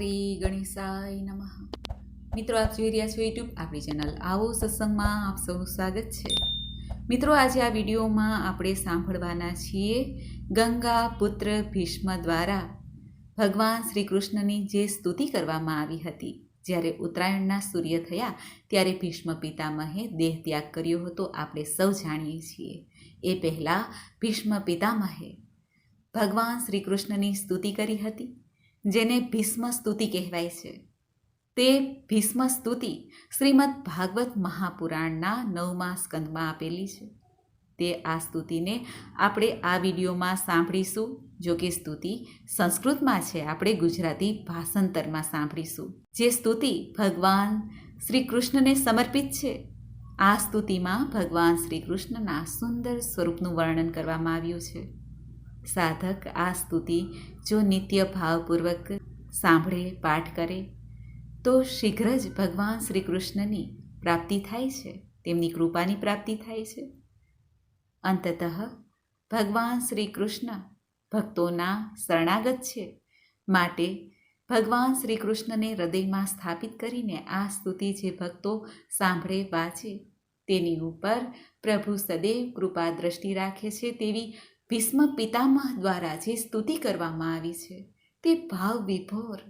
શ્રી ગણેશાય નમઃ. મિત્રો, આપ જોઈ રહ્યા છો યુટ્યુબ આપણી ચેનલ આવો સત્સંગમાં આપ સૌનું સ્વાગત છે. મિત્રો, આજે આ વિડીયોમાં આપણે સાંભળવાના છીએ ગંગા પુત્ર ભીષ્મ દ્વારા ભગવાન શ્રી કૃષ્ણની જે સ્તુતિ કરવામાં આવી હતી. જ્યારે ઉત્તરાયણના સૂર્ય થયા, ત્યારે ભીષ્મ પિતામહે દેહ ત્યાગ કર્યો હતો. આપણે સૌ જાણીએ છીએ. એ પહેલાં ભીષ્મ પિતામહે ભગવાન શ્રી કૃષ્ણની સ્તુતિ કરી હતી. જેને ભીષ્મ સ્તુતિ કહેવાય છે. તે ભીષ્મ સ્તુતિ શ્રીમદ ભાગવત મહાપુરાણના નવમા સ્કંદમાં આપેલી છે. તે આ સ્તુતિને આપણે આ વિડીયોમાં સાંભળીશું, જો કે સ્તુતિ સંસ્કૃતમાં છે, આપણે ગુજરાતી ભાષાંતરમાં સાંભળીશું. જે સ્તુતિ ભગવાન શ્રી કૃષ્ણને સમર્પિત છે, આ સ્તુતિમાં ભગવાન શ્રી કૃષ્ણના સુંદર સ્વરૂપનું વર્ણન કરવામાં આવ્યું છે. સાધક આ સ્તુતિ જો નિત્ય ભાવપૂર્વક સાંભળે, પાઠ કરે, તો શીઘ્ર જ ભગવાન શ્રી કૃષ્ણની પ્રાપ્તિ થાય છે, તેમની કૃપાની પ્રાપ્તિ થાય છે. અંતતઃ ભગવાન શ્રી કૃષ્ણ ભક્તોના શરણાગત છે માટે ભગવાન શ્રી કૃષ્ણને હૃદયમાં સ્થાપિત કરીને આ સ્તુતિ જે ભક્તો સાંભળે, વાંચે, તેની ઉપર પ્રભુ સદૈવ કૃપા દ્રષ્ટિ રાખે છે તેવી ભીષ્મ પિતામહ દ્વારા જે સ્તુતિ કરવામાં આવી છે, તે ભાવ વિભોર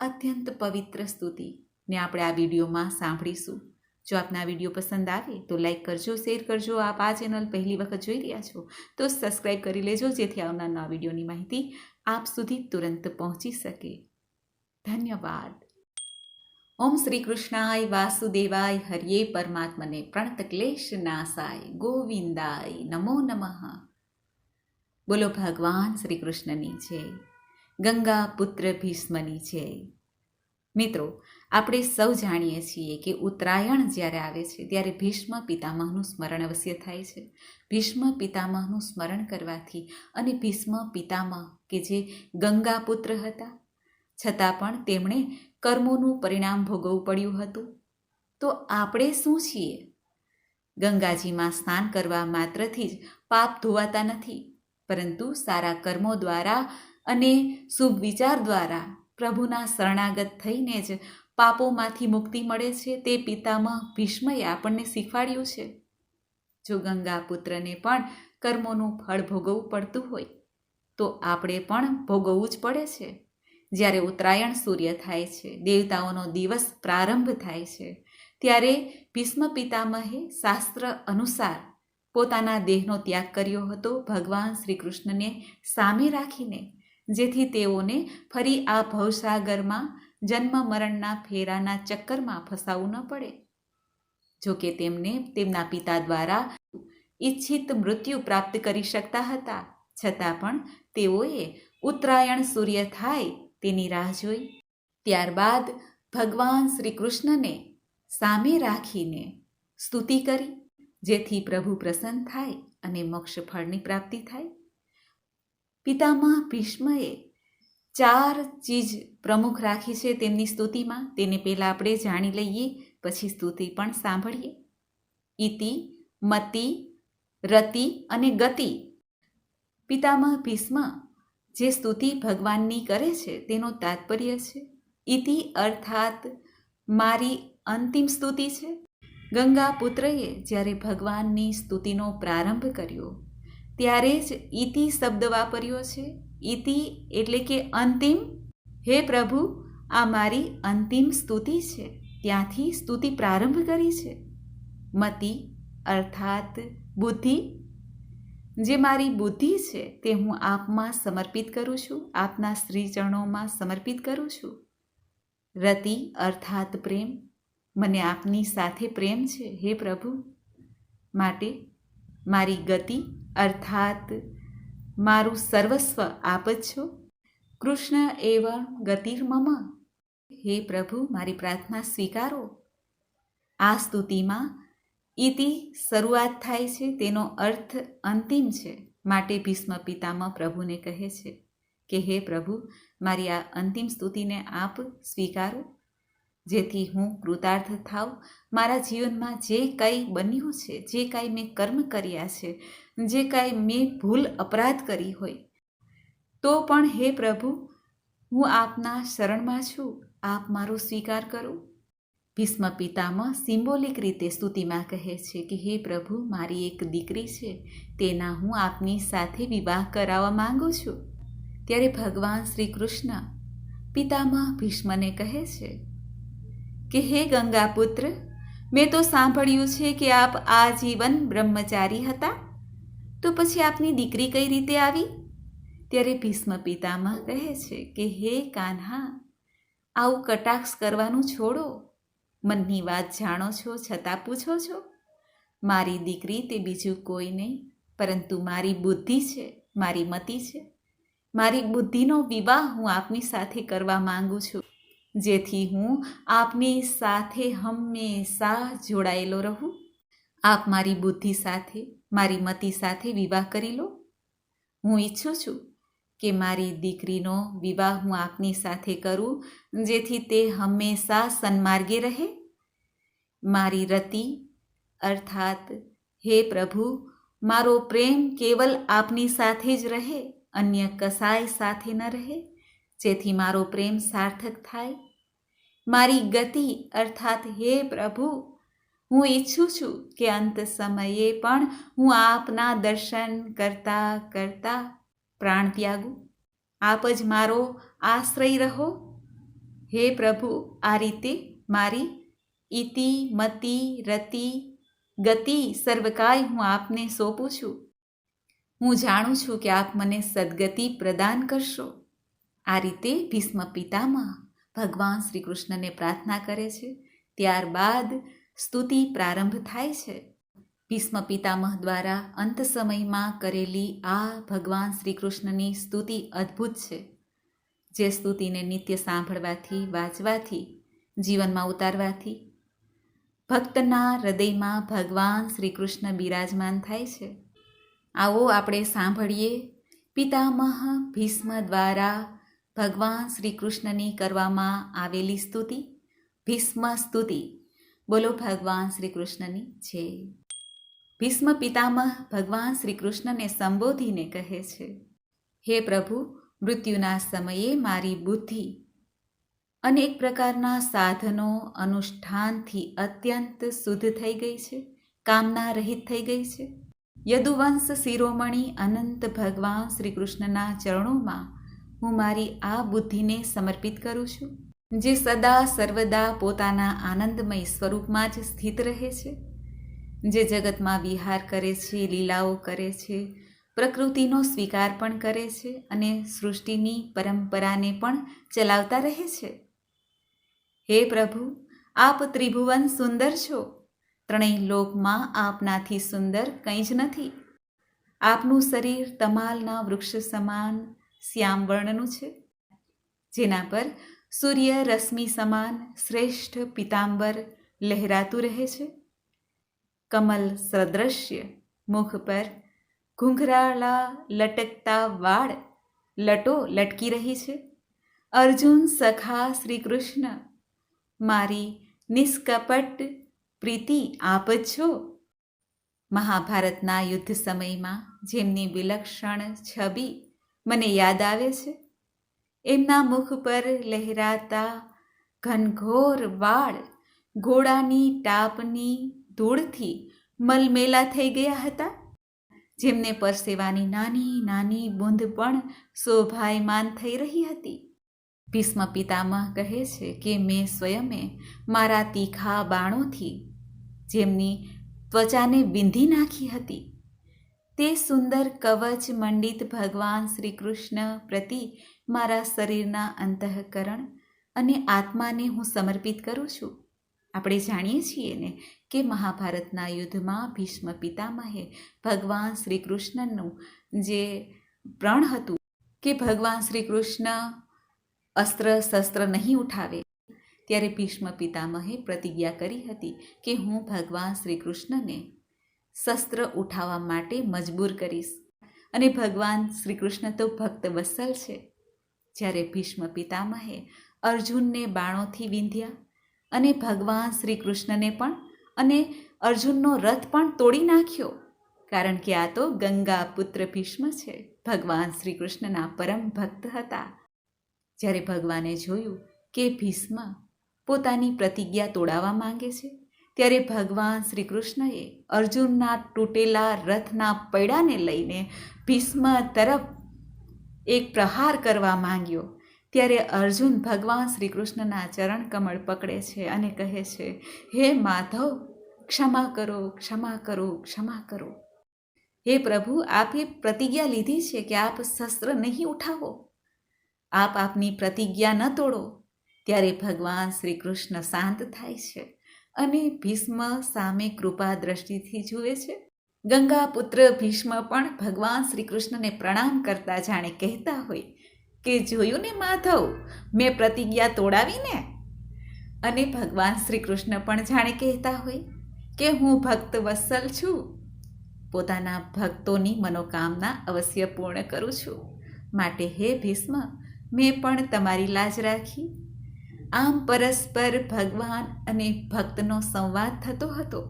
અત્યંત પવિત્ર સ્તુતિ. ને આપણે આ વિડીયોમાં સાંભળીશું. જો આપના વીડિયો પસંદ આવે, તો લાઈક કરજો, શેર કરજો, આપ આ ચેનલ પહેલી વખત જોઈ રહ્યા છો, તો સબસ્ક્રાઈબ કરી લેજો, જેથી આવનાર નવા વિડીયોની માહિતી આપ સુધી તુરંત પહોંચી શકે. ધન્યવાદ. ઓમ શ્રી કૃષ્ણાય વાસુદેવાય, હરિયે પરમાત્મને પ્રણત ક્લેશ નાશાય ગોવિંદાય નમો નમઃ. બોલો ભગવાન શ્રી કૃષ્ણની છે ગંગા પુત્ર ભીષ્મની છે મિત્રો, આપણે સૌ જાણીએ છીએ કે ઉત્તરાયણ જ્યારે આવે છે, ત્યારે ભીષ્મ પિતામહનું સ્મરણ અવશ્ય થાય છે. ભીષ્મ પિતામહનું સ્મરણ કરવાથી અને ભીષ્મ પિતામહ, કે જે ગંગા પુત્ર હતા, છતાં પણ તેમણે કર્મોનું પરિણામ ભોગવવું પડ્યું હતું. તો આપણે શું છીએ? ગંગાજીમાં સ્નાન કરવા માત્રથી જ પાપ ધોવાતા નથી. પરંતુ સારા કર્મો દ્વારા અને શુભ વિચાર દ્વારા પ્રભુના શરણાગત થઈને જ પાપોમાંથી મુક્તિ મળે છે, તે પિતામહ ભીષ્મએ આપણને શીખવાડ્યું છે. જો ગંગા પુત્રને પણ કર્મોનું ફળ ભોગવવું પડતું હોય, તો આપણે પણ ભોગવવું જ પડે છે. જ્યારે ઉત્તરાયણ સૂર્ય થાય છે, દેવતાઓનો દિવસ પ્રારંભ થાય છે, ત્યારે ભીષ્મ પિતામહે શાસ્ત્ર અનુસાર પોતાના દેહનો ત્યાગ કર્યો હતો, ભગવાન શ્રી કૃષ્ણને સામે રાખીને, જેથી તેઓને ફરી આ ભવસાગરમાં, જન્મ મરણના ફેરાના ચક્કરમાં ફસાવવું ન પડે. જોકે તેમને તેમના પિતા દ્વારા ઈચ્છિત મૃત્યુ પ્રાપ્ત કરી શકતા હતા, છતાં પણ તેઓએ ઉત્તરાયણ સૂર્ય થાય તેની રાહ જોઈ. ત્યારબાદ ભગવાન શ્રી કૃષ્ણને સામે રાખીને સ્તુતિ કરી. જેથી પ્રભુ પ્રસન્ન થાય અને મોક્ષ ફળની પ્રાપ્તિ થાય. પિતામહ ભીષ્મએ ચાર ચીજ પ્રમુખ રાખી છે તેમની સ્તુતિમાં. તેને પહેલાં આપણે જાણી લઈએ, પછી સ્તુતિ પણ સાંભળીએ. ઇતિ મતિ, રતિ અને ગતિ. પિતામહ ભીષ્મ જે સ્તુતિ ભગવાનની કરે છે તેનો તાત્પર્ય છે. ઇતિ અર્થાત મારી અંતિમ સ્તુતિ છે. ગંગા પુત્રએ જ્યારે ભગવાનની સ્તુતિનો પ્રારંભ કર્યો, ત્યારે જ ઇતિ શબ્દ વાપર્યો છે. ઇતિ એટલે કે અંતિમ. હે પ્રભુ, આ મારી અંતિમ સ્તુતિ છે. ત્યાંથી સ્તુતિ પ્રારંભ કરી છે. મતિ, અર્થાત બુદ્ધિ. જે મારી બુદ્ધિ છે, તે હું આપમાં સમર્પિત કરું છું. આપના શ્રીચરણોમાં સમર્પિત કરું છું. રતિ, અર્થાત પ્રેમ. મને આપની સાથે પ્રેમ છે, હે પ્રભુ? માટે મારી ગતિ, અર્થાત મારું સર્વસ્વ આપ જ છો. કૃષ્ણ એવા ગતિર્મમ હે પ્રભુ, મારી પ્રાર્થના સ્વીકારો. આ સ્તુતિમાં ઇતિ શરૂઆત થાય છે, તેનો અર્થ અંતિમ છે, માટે ભીષ્મ પિતામાં પ્રભુને કહે છે કે, હે પ્રભુ, મારી આ અંતિમ સ્તુતિને આપ સ્વીકારો. જેથી હું કૃતાર્થ થાવ મારા જીવનમાં જે કાંઈ બન્યું છે, જે કાંઈ મેં કર્મ કર્યા છે, જે કાંઈ મેં ભૂલ અપરાધ કરી હોય, તો પણ હે પ્રભુ, હું આપના શરણમાં છું. આપ મારો સ્વીકાર કરો. ભીષ્મ પિતામહ સિમ્બોલિક રીતે સ્તુતિમાં કહે છે કે, હે પ્રભુ, મારી એક દીકરી છે, તેના હું આપની સાથે વિવાહ કરાવવા માંગુ છું. ત્યારે ભગવાન શ્રી કૃષ્ણ પિતામહ ભીષ્મને કહે છે કે હે ગંગાપુત્ર મેં તો સાંભળ્યું છે કે આપ આજીવન બ્રહ્મચારી હતા. તો પછી આપની દીકરી કઈ રીતે આવી? ત્યારે ભીષ્મ પિતામહ કહે છે કે હે કાન્હા, આવું કટાક્ષ કરવાનું છોડો. મનની વાત જાણો છો છતાં પૂછો છો. મારી દીકરી તે બીજું કોઈ નહીં, પરંતુ મારી બુદ્ધિ છે, મારી મતિ છે. મારી બુદ્ધિનો વિવાહ હું આપની સાથે કરવા માંગુ છું. જેથી હું આપની સાથે હંમેશા જોડાયેલો રહું. આપ મારી બુદ્ધિ સાથે, મારી મતિ સાથે વિવાહ કરી લો. હું ઈચ્છું છું કે મારી દીકરીનો વિવાહ હું આપની સાથે કરું, જેથી તે હંમેશા સન્માર્ગે રહે. મારી રતિ, અર્થાત, હે પ્રભુ, મારો પ્રેમ કેવલ આપની સાથે જ રહે, અન્ય કસાય સાથે ન રહે. જેથી મારો પ્રેમ સાર્થક થાય. મારી ગતિ, અર્થાત હે પ્રભુ, હું ઈચ્છું છું કે અંત સમયે પણ હું આપના દર્શન કરતા કરતા પ્રાણ ત્યાગું. આપ જ મારો આશ્રય રહો. હે પ્રભુ, આ રીતે મારી ઇતિ મતિ, રતિ, ગતિ સર્વકાય હું આપને સોંપું છું. હું જાણું છું કે આપ મને સદગતિ પ્રદાન કરશો. આ રીતે ભીષ્મ પિતામહ ભગવાન શ્રી કૃષ્ણને પ્રાર્થના કરે છે. ત્યારબાદ સ્તુતિ પ્રારંભ થાય છે. ભીષ્મ પિતામહ દ્વારા અંત સમયમાં કરેલી આ ભગવાન શ્રી કૃષ્ણની સ્તુતિ અદ્ભુત છે. જે સ્તુતિને નિત્ય સાંભળવાથી, વાંચવાથી, જીવનમાં ઉતારવાથી ભક્તના હૃદયમાં ભગવાન શ્રી કૃષ્ણ બિરાજમાન થાય છે. આવો આપણે સાંભળીએ. પિતામહ ભીષ્મ દ્વારા ભગવાન શ્રી કૃષ્ણની કરવામાં આવેલી સ્તુતિ, ભીષ્મ સ્તુતિ. બોલો ભગવાન શ્રી કૃષ્ણની છે ભીષ્મ પિતામહ ભગવાન શ્રી કૃષ્ણને સંબોધીને કહે છે, હે પ્રભુ, મૃત્યુના સમયે મારી બુદ્ધિ અનેક પ્રકારના સાધનો અનુષ્ઠાનથી અત્યંત શુદ્ધ થઈ ગઈ છે, કામના રહિત થઈ ગઈ છે. યદુવંશ શિરોમણી અનંત ભગવાન શ્રી કૃષ્ણના ચરણોમાં હું મારી આ બુદ્ધિને સમર્પિત કરું છું, જે સદા સર્વદા પોતાના આનંદમય સ્વરૂપમાં જ સ્થિત રહે છે, જે જગતમાં વિહાર કરે છે, લીલાઓ કરે છે, પ્રકૃતિનો સ્વીકાર પણ કરે છે અને સૃષ્ટિની પરંપરાને પણ ચલાવતા રહે છે. હે પ્રભુ, આપ ત્રિભુવન સુંદર છો, ત્રણેય લોકમાં આપનાથી સુંદર કંઈ જ નથી. આપનું શરીર તમાલના વૃક્ષ સમાન શ્યામ વર્ણનું છે. જેના પર સૂર્ય રશ્મિ સમાન શ્રેષ્ઠ પિતાંબર લહેરાતું રહે છે. કમલ સદૃશ્ય મુખ પર ઘૂંઘરાળા લટકતા વાળ લટો લટકી રહી છે. અર્જુન સખા શ્રી કૃષ્ણ મારી નિષ્કપટ પ્રીતિ આપ છો. મહાભારતના યુદ્ધ સમયમાં જેમની વિલક્ષણ છબી મને યાદ આવે છે? એમના મુખ પર લહેરાતા ઘનઘોર વાળ ઘોડાની ટાપની ધૂળથી મલમેલા થઈ ગયા હતા. જેમને પરસેવાની નાની નાની બૂંદ પણ શોભાયમાન થઈ રહી હતી. ભીષ્મ પિતામહ કહે છે કે મેં સ્વયમે મારા તીખા બાણોથી જેમની ત્વચાને વિંધી નાખી હતી. તે સુંદર કવચ મંડિત ભગવાન શ્રી કૃષ્ણ પ્રતિ મારા શરીરના અંતઃકરણ અને આત્માને હું સમર્પિત કરું છું. આપણે જાણીએ છીએ ને કે મહાભારતના યુદ્ધમાં ભીષ્મ પિતામહે ભગવાન શ્રી કૃષ્ણનું જે પ્રણ હતું કે ભગવાન શ્રી કૃષ્ણ અસ્ત્ર શસ્ત્ર નહીં ઉઠાવે, ત્યારે ભીષ્મ પિતામહે પ્રતિજ્ઞા કરી હતી કે હું ભગવાન શ્રી કૃષ્ણને શસ્ત્ર ઉઠાવવા માટે મજબૂર કરીશ. અને ભગવાન શ્રી કૃષ્ણ તો ભક્ત વત્સલ છે. જ્યારે ભીષ્મ પિતામહે અર્જુનને બાણોથી વિંધ્યા અને ભગવાન શ્રી કૃષ્ણને પણ અને અર્જુનનો રથ પણ તોડી નાખ્યો. કારણ કે આ તો ગંગા પુત્ર ભીષ્મ છે. ભગવાન શ્રી કૃષ્ણના પરમ ભક્ત હતા. જ્યારે ભગવાને જોયું કે ભીષ્મ પોતાની પ્રતિજ્ઞા તોડાવવા માંગે છે ત્યારે ભગવાન શ્રી કૃષ્ણએ અર્જુનના તૂટેલા રથના પૈડાને લઈને ભીષ્મ તરફ એક પ્રહાર કરવા માંગ્યો. ત્યારે અર્જુન ભગવાન શ્રી કૃષ્ણના ચરણ કમળ પકડે છે અને કહે છે, હે માધવ, ક્ષમા કરો ક્ષમા કરો ક્ષમા કરો. હે પ્રભુ, આપે પ્રતિજ્ઞા લીધી છે કે આપ શસ્ત્ર નહીં ઉઠાવો. આપ આપની પ્રતિજ્ઞા ન તોડો. ત્યારે ભગવાન શ્રી કૃષ્ણ શાંત થાય છે. અને ભીષ્મ સામે કૃપા દ્રષ્ટિથી જુએ છે. ગંગા પુત્ર ભીષ્મ પણ ભગવાન શ્રી કૃષ્ણને પ્રણામ કરતા જાણે કહેતા હોય કે, જોયું ને માધવ, મેં પ્રતિજ્ઞા તોડાવીને? અને ભગવાન શ્રી કૃષ્ણ પણ જાણે કહેતા હોય કે, હું ભક્ત વત્સલ છું. પોતાના ભક્તોની મનોકામના અવશ્ય પૂર્ણ કરું છું. માટે હે ભીષ્મ, મેં પણ તમારી લાજ રાખી આમ પરસ્પર ભગવાન અને ભક્તનો સંવાદ થતો હતો.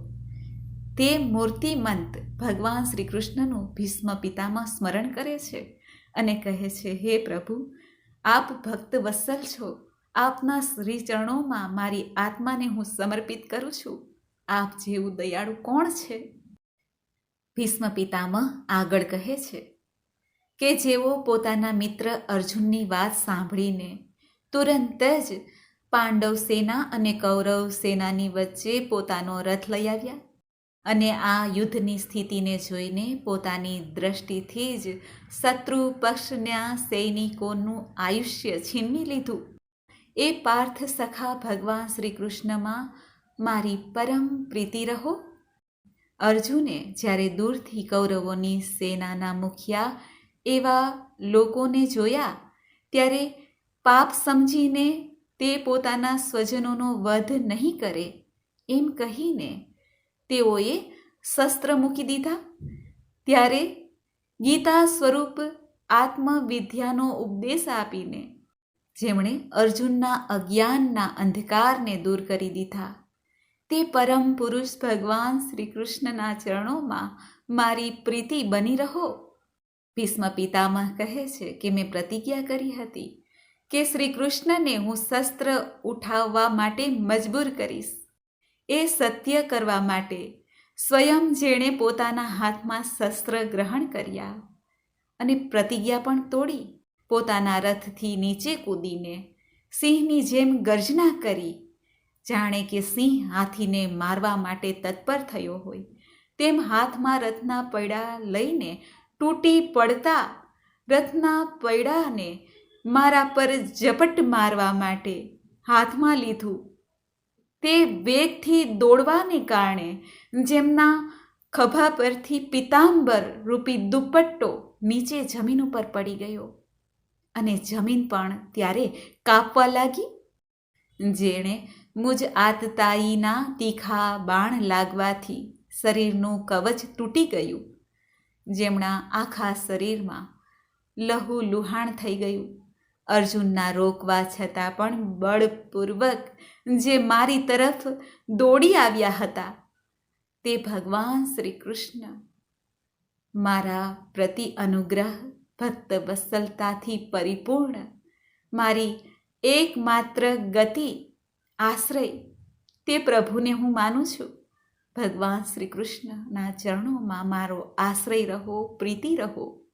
તે મૂર્તિમંત ભગવાન શ્રી કૃષ્ણનું ભીષ્મ પિતામાં સ્મરણ કરે છે અને કહે છે, હે પ્રભુ, આપ ભક્ત વત્સલ છો. આપના શ્રી ચરણોમાં મારી આત્માને હું સમર્પિત કરું છું. આપ જેવું દયાળુ કોણ છે? ભીષ્મ પિતામહ આગળ કહે છે, કે જેઓ પોતાના મિત્ર અર્જુનની વાત સાંભળીને તુરંત જ પાંડવ સેના અને કૌરવ સેનાની વચ્ચે પોતાનો રથ લઈ આવ્યા અને આ યુદ્ધની સ્થિતિને જોઈને પોતાની દ્રષ્ટિથી જ શત્રુ પક્ષના સૈનિકોનું આયુષ્ય છીનવી લીધું. એ પાર્થ સખા ભગવાન શ્રી કૃષ્ણમાં મારી પરમ પ્રીતિ રહો. અર્જુને જ્યારે દૂરથી કૌરવોની સેનાના મુખિયા એવા લોકોને જોયા, ત્યારે પાપ સમજીને તે પોતાના સ્વજનોનો વધ નહીં કરે એમ કહીને તેઓએ શસ્ત્ર મૂકી દીધા. ત્યારે ગીતા સ્વરૂપ આત્મવિદ્યાનો ઉપદેશ આપીને જેમણે અર્જુનના અજ્ઞાનના અંધકારને દૂર કરી દીધા. તે પરમ પુરુષ ભગવાન શ્રી કૃષ્ણના ચરણોમાં મારી પ્રીતિ બની રહો. ભીષ્મ પિતામહ કહે છે કે મેં પ્રતિજ્ઞા કરી હતી કે શ્રી કૃષ્ણને હું શસ્ત્ર ઉઠાવવા માટે મજબૂર કરીશ. એ સત્ય કરવા માટે સ્વયં જેણે પોતાના હાથમાં શસ્ત્ર ગ્રહણ કર્યા અને પ્રતિજ્ઞા પણ તોડી. પોતાના રથથી નીચે કૂદીને સિંહની જેમ ગર્જના કરી. જાણે કે સિંહ હાથીને મારવા માટે તત્પર થયો હોય. તેમ હાથમાં રથના પૈડા લઈને તૂટી પડતા રથના પૈડાને મારા પર ઝપટ મારવા માટે હાથમાં લીધું. તે વેગથી દોડવાને કારણે જેમના ખભા પરથી પિતાંબર રૂપી દુપટ્ટો નીચે જમીન ઉપર પડી ગયો અને જમીન પણ ત્યારે કાપવા લાગી. જેણે મુજ આતતાઈના તીખા બાણ લાગવાથી શરીરનું કવચ તૂટી ગયું. જેમણા આખા શરીરમાં લહુ લુહાણ થઈ ગયું. અર્જુનના રોકવા છતાં પણ બળપૂર્વક જે મારી તરફ દોડી આવ્યા હતા, તે ભગવાન શ્રી કૃષ્ણ મારા પ્રતિ અનુગ્રહ, ભક્ત વત્સલતાથી પરિપૂર્ણ. મારી એકમાત્ર ગતિ, આશ્રય, તે પ્રભુને હું માનું છું. ભગવાન શ્રી કૃષ્ણના ચરણોમાં મારો આશ્રય રહો, પ્રીતિ રહો.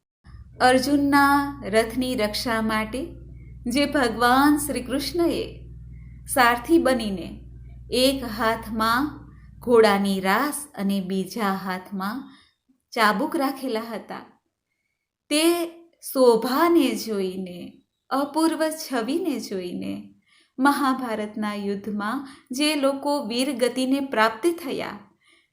અર્જુનના રથની રક્ષા માટે જે ભગવાન શ્રી કૃષ્ણએ સારથી બનીને એક હાથમાં ઘોડાની રાસ અને બીજા હાથમાં ચાબુક રાખેલા હતા. તે શોભાને જોઈને, અપૂર્વ છવિને જોઈને મહાભારતના યુદ્ધમાં જે લોકો વીરગતિને પ્રાપ્ત થયા,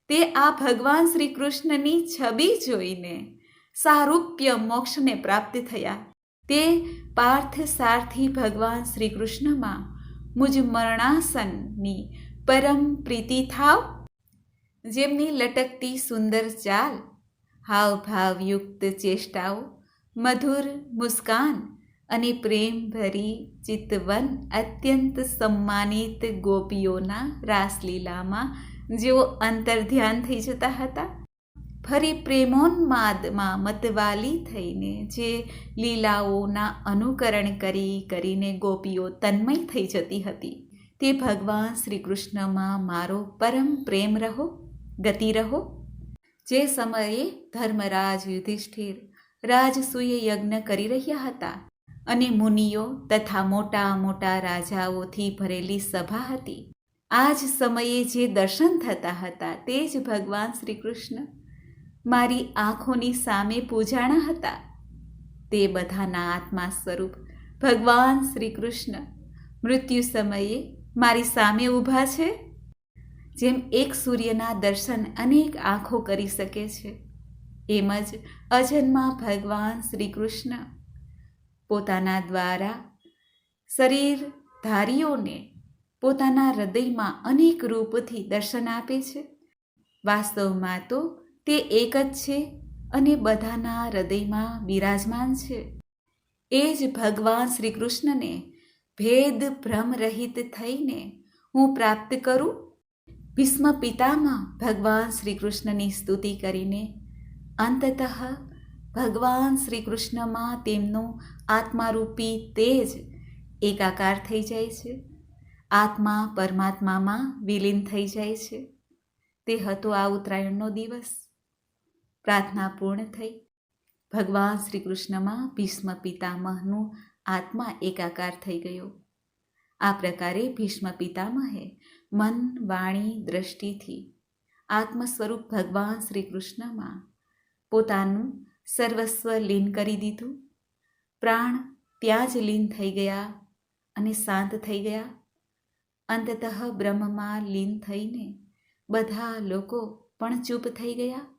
તે આ ભગવાન શ્રી કૃષ્ણની છબી જોઈને સારૂપ્ય મોક્ષને પ્રાપ્ત થયા. તે પાર્થ સારથી ભગવાન શ્રી કૃષ્ણમાં મુજ મરણાસનની પરમ પ્રીતિ થાવ? જેમની લટકતી સુંદર ચાલ હાવભાવયુક્ત ચેષ્ટાઓ, મધુર મુસ્કાન અને પ્રેમભરી ચિતવન અત્યંત સન્માનિત ગોપીઓના રાસલીલામાં જેઓ અંતર્ધ્યાન થઈ જતા હતા. ફરી પ્રેમોન્માદમાં મતવાલી થઈને, જે લીલાઓના અનુકરણ કરી કરીને ગોપીઓ તન્મય થઈ જતી હતી. તે ભગવાન શ્રી કૃષ્ણમાં મારો પરમ પ્રેમ રહો, ગતિ રહો. જે સમયે ધર્મરાજ યુધિષ્ઠિર રાજસૂય યજ્ઞ કરી રહ્યા હતા અને મુનિઓ તથા મોટા મોટા રાજાઓથી ભરેલી સભા હતી. આ જ સમયે જે દર્શન થતા હતા, તે જ ભગવાન શ્રી કૃષ્ણ મારી આંખોની સામે પૂજાણા હતા. તે બધાના આત્મા સ્વરૂપ ભગવાન શ્રી કૃષ્ણ મૃત્યુ સમયે મારી સામે ઊભા છે, જેમ એક સૂર્યના દર્શન અનેક આંખો કરી શકે છે. એમ જ અજન્મા ભગવાન શ્રી કૃષ્ણ પોતાના દ્વારા શરીરધારીઓને પોતાના હૃદયમાં અનેક રૂપથી દર્શન આપે છે. વાસ્તવમાં તો તે એક જ છે અને બધાના હૃદયમાં બિરાજમાન છે. એ જ ભગવાન શ્રી કૃષ્ણને ભેદ ભ્રમ રહિત થઈને હું પ્રાપ્ત કરું? ભીષ્મ પિતામાં ભગવાન શ્રી કૃષ્ણની સ્તુતિ કરીને અંતતઃ ભગવાન શ્રી કૃષ્ણમાં તેમનું આત્મારૂપી તેજ એકાકાર થઈ જાય છે. આત્મા પરમાત્મામાં વિલીન થઈ જાય છે. તે હતો આ ઉત્તરાયણનો દિવસ. પ્રાર્થના પૂર્ણ થઈ. ભગવાન શ્રી કૃષ્ણમાં ભીષ્મ પિતામહનું આત્મા એકાકાર થઈ ગયો. આ પ્રકારે ભીષ્મ પિતામહે મન, વાણી, દ્રષ્ટિથી આત્મ સ્વરૂપ ભગવાન શ્રી કૃષ્ણમાં પોતાનું સર્વસ્વ લીન કરી દીધું. પ્રાણ ત્યાં જ લીન થઈ ગયા અને શાંત થઈ ગયા. અંતતઃ બ્રહ્મમાં લીન થઈને બધા લોકો પણ ચૂપ થઈ ગયા.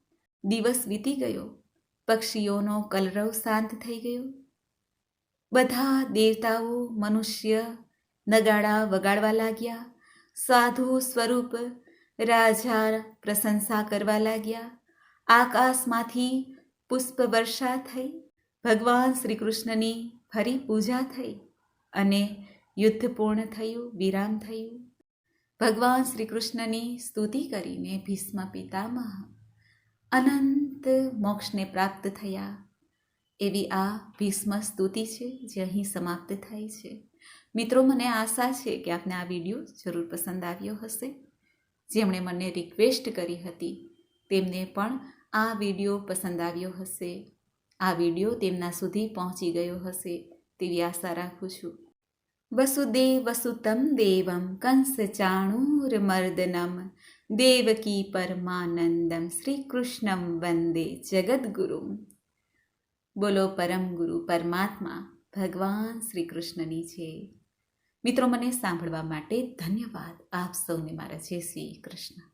દિવસ વીતી ગયો. પક્ષીઓનો કલરવ શાંત થઈ ગયો. બધા દેવતાઓ, મનુષ્ય નગાડા વગાડવા લાગ્યા. સાધુ સ્વરૂપ રાજા પ્રશંસા કરવા લાગ્યા. આકાશમાંથી પુષ્પ વર્ષા થઈ. ભગવાન શ્રી કૃષ્ણની ફરી પૂજા થઈ અને યુદ્ધ પૂર્ણ થયું, વિરામ થયું. ભગવાન શ્રી કૃષ્ણની સ્તુતિ કરીને ભીષ્મ પિતામહ અનંત મોક્ષને પ્રાપ્ત થયા. એવી આ ભીષ્મ સ્તુતિ છે જે અહીં સમાપ્ત થાય છે. મિત્રો, મને આશા છે કે આપને આ વીડિયો જરૂર પસંદ આવ્યો હશે. જેમણે મને રિક્વેસ્ટ કરી હતી, તેમને પણ આ વીડિયો પસંદ આવ્યો હશે. આ વીડિયો તેમના સુધી પહોંચી ગયો હશે તેવી આશા રાખું છું. વસુદેવ વસુતમ દેવમ કંસ ચાણૂરમર્દનમ દેવકી પરમાનંદમ શ્રી કૃષ્ણમ વંદે જગદગુરુ બોલો પરમ ગુરુ પરમાત્મા ભગવાન શ્રી કૃષ્ણની છે। મિત્રો મને સાંભળવા માટે ધન્યવાદ। આપ સૌને મારા જય શ્રી કૃષ્ણ।